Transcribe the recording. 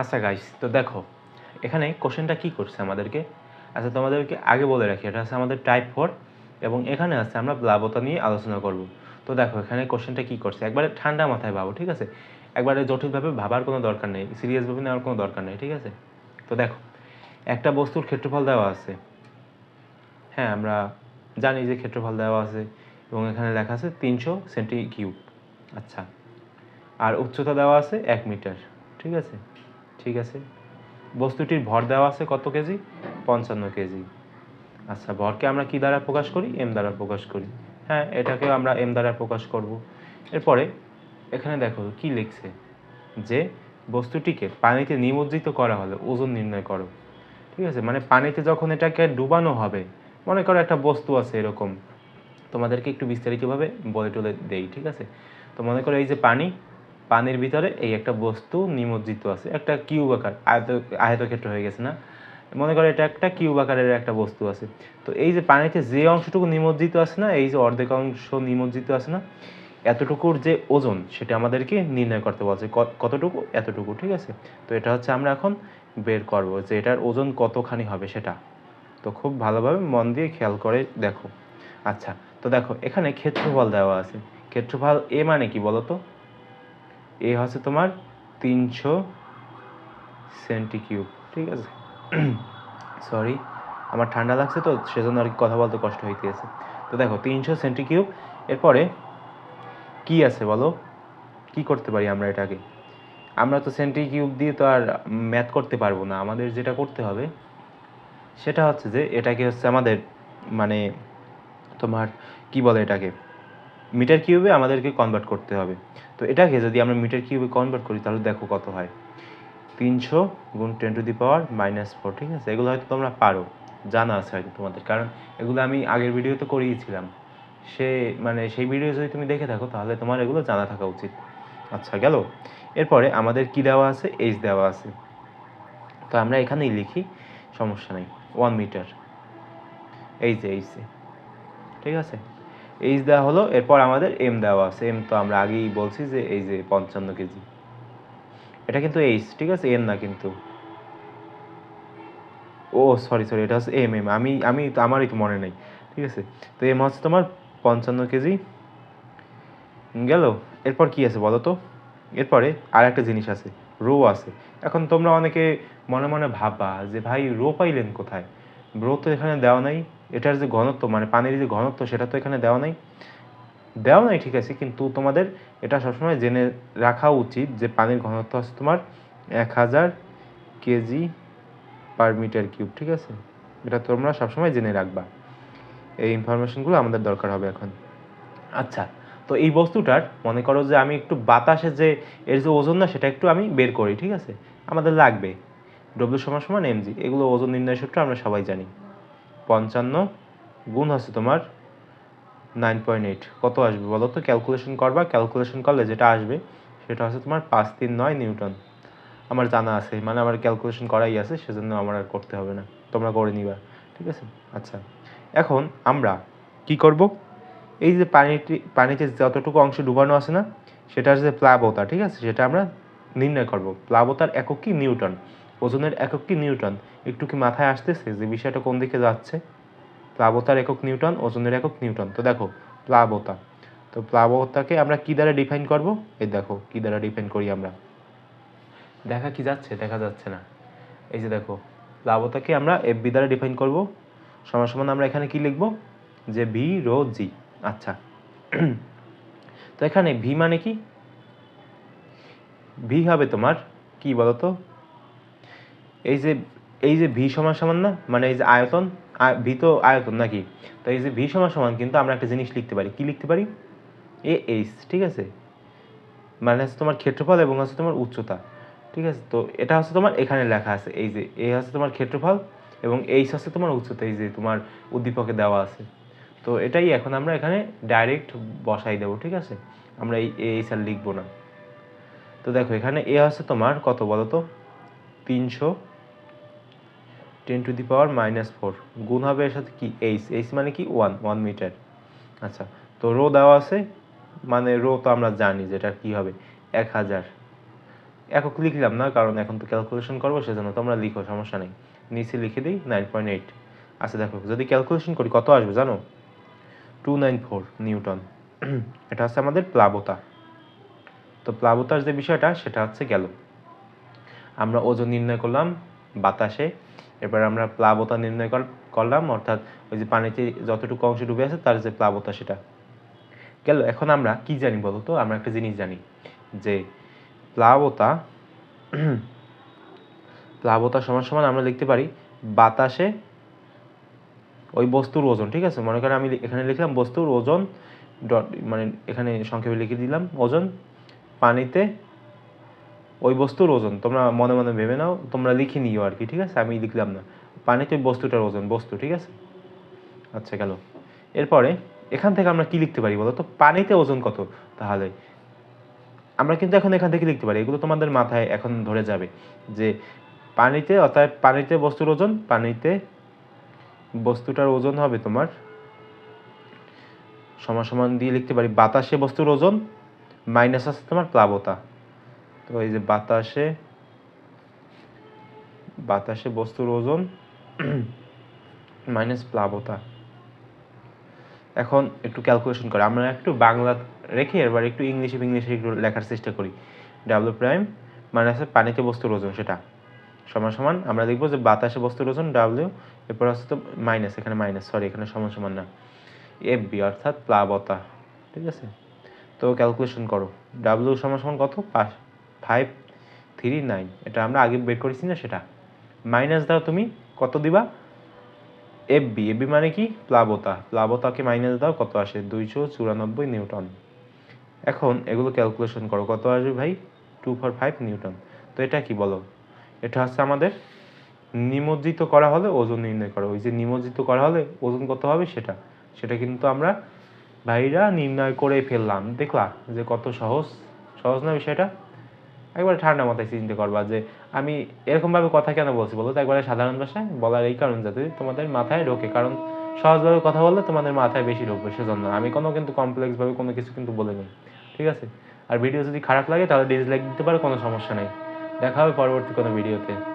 আচ্ছা গাইস তো দেখো, এখানে কোশ্চেনটা কি করছে আমাদেরকে? আচ্ছা তোমাদেরকে আগে বলে রাখি, এটা হচ্ছে আমাদের টাইপ ফোর এবং এখানে আছে আমরা প্লাবতা নিয়ে আলোচনা করব। তো দেখো, এখানে কোশ্চেনটা কি করছে? একবারে ঠান্ডা মাথায় ভাবো, ঠিক আছে? একবারে জটিলভাবে ভাবার কোনো দরকার নেই সিরিয়াসভাবে নেওয়ার কোনো দরকার নেই, ঠিক আছে? তো দেখো, একটা বস্তুর ক্ষেত্রফল দেওয়া আছে। হ্যাঁ আমরা জানি যে ক্ষেত্রফল দেওয়া আছে এবং এখানে লেখা আছে তিনশো সেন্টি কিউব আচ্ছা আর উচ্চতা দেওয়া আছে এক মিটার, ঠিক আছে? ঠিক আছে? বস্তুটির ভর দেওয়া আছে কত কেজি? পঞ্চান্ন কেজি। আচ্ছা ভরকে আমরা কি দ্বারা প্রকাশ করি? এম দ্বারা প্রকাশ করি। হ্যাঁ এটাকেও আমরা এম দ্বারা প্রকাশ করব। এরপরে, এখানে দেখো কি লিখছে? যে বস্তুটিকে পানিতে নিমজ্জিত করা হলে, ওজন নির্ণয় করো। ঠিক আছে? মানে পানিতে যখন এটাকে ডুবানো হবে, মনে করো একটা বস্তু আছে এরকম। তোমাদেরকে একটু বিস্তারিতভাবে বলে টলে দেই, ঠিক আছে? তো মনে করো এই যে পানি পানির ভিতরে এই একটা বস্তু নিমজ্জিত আছে। একটা কিউব আকার, আয়ত, আয়তক্ষেত্র হয়ে গেছে না? মনে করো এটা একটা কিউব আকারের একটা বস্তু আছে। তো এই যে পানিতে যে অংশটুকু নিমজ্জিত আছে না, এই যে অর্ধেক অংশ নিমজ্জিত আছে না, এতটুকুর যে ওজন সেটা আমাদেরকে নির্ণয় করতে বলছে। কতটুকু? এতটুকু, ঠিক আছে? তো এটা হচ্ছে আমরা এখন বের করব যে এটার ওজন কতখানি হবে সেটা। তো খুব ভালোভাবে মন দিয়ে খেয়াল করে দেখো। আচ্ছা তো দেখো, এখানে ক্ষেত্রফল দেওয়া আছে। ক্ষেত্রফল এ মানে কি বলো তো এ হচ্ছে তোমার তিনশো সেন্টিকিউব, ঠিক আছে? সরি আমার ঠান্ডা লাগছে তো, সেজন্য আর কি কথা বলতে কষ্ট হইতেছে। তো দেখো, তিনশো সেন্টিকিউব, এরপরে কি আছে বলো? কি করতে পারি আমরা এটাকে? আমরা তো সেন্টিকিউব দিয়ে তো আর ম্যাথ করতে পারব না। আমাদের যেটা করতে হবে, সেটা হচ্ছে যে এটাকে হচ্ছে আমাদের মানে তোমার কি বলে এটাকে? মিটার কিউবে আমাদেরকে কনভার্ট করতে হবে। তো এটাকে যদি আমরা মিটার কিউবে কনভার্ট করি, তাহলে দেখো কত হয়। তিনশো গুণ ten to the power minus four ঠিক আছে? এগুলো হয়তো তোমরা পারো, জানা আছে হয়তো তোমাদের। কারণ এগুলো আমি আগের ভিডিওতে করিয়েছিলাম। সে মানে সেই ভিডিও যদি তুমি দেখে থাকো, তাহলে তোমার এগুলো জানা থাকা উচিত। আচ্ছা গেল? এরপরে আমাদের কি দেওয়া আছে? এইচ দেওয়া আছে। তো আমরা এখানেই লিখি, সমস্যা নেই। ওয়ান মিটার এই যে এইচ ঠিক আছে? এইচ দেওয়া হলো, এরপর আমাদের এম দেওয়া আছে। এম তো আমরা আগেই বলছি যে এই যে পঞ্চান্ন কেজি। এটা কিন্তু এইচ ঠিক আছে? এম না কিন্তু। ও সরি সরি এটা হচ্ছে এম এম আমি আমি তো, আমারই তো মনে নেই, ঠিক আছে? তো এম হচ্ছে তোমার পঞ্চান্ন কেজি। গেল? এরপর কি আছে বলো তো? এরপরে আর একটা জিনিস আছে, রো আছে। এখন তোমরা অনেকে মনে মনে ভাববা যে ভাই, রো পাইলেন কোথায়? রো তো এখানে দেওয়া নাই। এটার যে ঘনত্ব মানে পানির যে ঘনত্ব, সেটা তো এখানে দেওয়া নাই। দেওয়া নাই, ঠিক আছে, কিন্তু তোমাদের এটা সবসময় জেনে রাখা উচিত যে পানির ঘনত্ব আছে তোমার এক হাজার কেজি পার মিটার কিউব, ঠিক আছে? এটা তোমরা সবসময় জেনে রাখবা। এই ইনফরমেশনগুলো আমাদের দরকার হবে এখন। আচ্ছা তো এই বস্তুটার মনে করো যে আমি একটু বাতাসে যে এর যে ওজন না, সেটা একটু আমি বের করি, ঠিক আছে? আমাদের লাগবে। ডব্লিউ সমান সমান এমজি এগুলো ওজন নির্ণয় সূত্র আমরা সবাই জানি। পঞ্চান্ন গুণ হচ্ছে তোমার নাইন পয়েন্ট এইট। কত আসবে বলো তো? ক্যালকুলেশন করবা। ক্যালকুলেশন করলে যেটা আসবে সেটা হচ্ছে তোমার পাঁচ তিন নয় নিউটন। আমার জানা আছে মানে আমার ক্যালকুলেশন করাই আছে, সেজন্য আমার আর করতে হবে না। তোমরা করে নিবা, ঠিক আছে? আচ্ছা এখন আমরা কি করব? এই যে পানিটি, পানিতে যতটুকু অংশ ডুবানো আছে না সেটা হচ্ছে প্লাবতা, ঠিক আছে? সেটা আমরা নির্ণয় করব। প্লাবতার একক কি? নিউটন। ওজনের একক কি নিউটন? একটু কি মাথায় আসতেছে যে বিষয়টা কোন দিকে যাচ্ছে? প্লাবতার একক নিউটন, ওজনের একক নিউটন। তো দেখো, প্লাবতা। তো প্লাবতাকে আমরা কি দ্বারা ডিফাইন করব? এই দেখো, কি দ্বারা ডিফাইন করি আমরা? দেখা কি যাচ্ছে? দেখা যাচ্ছে না। এই যে দেখো, প্লাবতাকে আমরা এফ বি দ্বারা ডিফাইন করব। সমান সমান আমরা এখানে কি লিখব? যে ভি রো জি আচ্ছা। তো এখানে ভি মানে কি? ভি হবে তোমার, কি বলতো? এই যে এই যে ভি সমান সমান না মানে এই যে আয়তন ভি তো আয়তন নাকি? তো এই যে ভি সমান সমান কিন্তু আমরা একটা জিনিস লিখতে পারি। কি লিখতে পারি? এ এইচ ঠিক আছে? মানে হচ্ছে তোমার ক্ষেত্রফল এবং হচ্ছে তোমার উচ্চতা, ঠিক আছে? তো এটা হচ্ছে তোমার এখানে লেখা আছে, এই যে এ হচ্ছে তোমার ক্ষেত্রফল এবং এইচ হচ্ছে তোমার উচ্চতা, এই যে তোমার উদ্দীপকে দেওয়া আছে। তো এটাই এখন আমরা এখানে ডাইরেক্ট বসাই দেবো, ঠিক আছে? আমরা এই এইচ আর লিখব না। তো দেখো, এখানে এ হচ্ছে তোমার কত বলো তো তিনশো ten to the power minus four. গুণ হবে এর সাথে কি? এইচ এইচ মানে কি? One one metre. আচ্ছা তো রো দেওয়া আছে মানে রো তো আমরা জানি যেটা কি হবে? এক হাজার। একক লিখলাম না, কারণ এখন তো ক্যালকুলেশন করব, সেজন্য তোমরা লিখো, সমস্যা নেই। নিচে লিখে দিই নাইন পয়েন্ট এইট আচ্ছা দেখো, যদি ক্যালকুলেশন করি, কত আসবে জানো? টু নাইন ফোর নিউটন এটা হচ্ছে আমাদের প্লাবতা। তো প্লাবতার যে বিষয়টা, সেটা হচ্ছে গেল। আমরা ওজন নির্ণয় করলাম বাতাসে। এবার আমরা প্লাবতা নির্ণয় করলাম, অর্থাৎ ওই যে পানিতে যতটুকু অংশ ডুবে আছে, তার যে প্লাবতা সেটা গেল। এখন আমরা কি জানি বলো তো? আমরা একটা জিনিস জানি যে প্লাবতা প্লাবতা সমান সমান আমরা লিখতে পারি বাতাসে ওই বস্তুর ওজন, ঠিক আছে? মনে করেন আমি এখানে লিখলাম বস্তুর ওজন ডট মানে এখানে সংক্ষেপে লিখে দিলাম ওজন পানিতে ওই বস্তুর ওজন, তোমরা মনে মনে ভেবে নাও, তোমরা লিখে নিও আর কি, ঠিক আছে? আমি লিখলাম না। পানিতে ওই বস্তুটার ওজন, বস্তু, ঠিক আছে? আচ্ছা গেল। এরপরে, এখান থেকে আমরা কি লিখতে পারি বলো তো? পানিতে ওজন কত? তাহলে, আমরা কিন্তু এখন এখান থেকে লিখতে পারি। এগুলো তোমাদের মাথায় এখন ধরে যাবে যে পানিতে অর্থাৎ পানিতে বস্তুর ওজন, পানিতে বস্তুটার ওজন হবে তোমার সমান সমান দিয়ে লিখতে পারি। বাতাসে বস্তুর ওজন মাইনাস আছে তোমার প্লাবতা। তো এই যে বাতাসে বাতাসে বস্তুর ওজন মাইনাস প্লাবতা। এখন একটু ক্যালকুলেশন করে। আমরা একটু বাংলা রেখে এবার একটু ইংলিশে ইংলিশে একটু লেখার চেষ্টা করি। ডাব্লু প্রাইম আছে পানিতে বস্তুর ওজন সেটা। সমান সমান, আমরা দেখব যে বাতাসে বস্তুর ওজন ডাব্লিউ এরপর হচ্ছে তো মাইনাস এখানে মাইনাস সরি এখানে সমান সমান না। এফ বি অর্থাৎ প্লাবতা, ঠিক আছে? তো ক্যালকুলেশন করো। ডাব্লিউ সমান সমান কত? পাঁচ। ফাইভ থ্রি নাইন এটা আমরা আগে বের করেছি না সেটা? মাইনাস দাও তুমি, কত দিবা? এফ বি এফ বি মানে কি? প্লাবতা। প্লাবতাকে মাইনাস দাও, কত আসে? দুইশো চুরানব্বই নিউটন। এখন এগুলো ক্যালকুলেশন করো, কত আসবে ভাই? Two four five newton. তো এটা কি বলো? এটা হচ্ছে আমাদের নিমজ্জিত করা হলে ওজন নির্ণয় করা। ওই যে নিমজ্জিত করা হলে ওজন কত হবে? সেটা। সেটা কিন্তু আমরা ভাইরা নির্ণয় করে ফেললাম। দেখলা যে কত সহজ? সহজ না বিষয়টা? একবার ঠান্ডা মাথায় চিন্তা করবা যে আমি এরকমভাবে কথা কেন বলছি বলো তো? একবারে সাধারণ ভাষায় বলার এই কারণ যাতে তোমাদের মাথায় ঢোকে। কারণ সহজভাবে কথা বললে তোমাদের মাথায় বেশি ঢোকবে, সেজন্য। আমি কোনো কিন্তু কমপ্লেক্সভাবে কোনো কিছু কিন্তু বলিনি, ঠিক আছে? আর ভিডিও যদি খারাপ লাগে তাহলে ডিসলাইক দিতে পারো, কোনো সমস্যা নেই। দেখা হবে পরবর্তী কোনো ভিডিওতে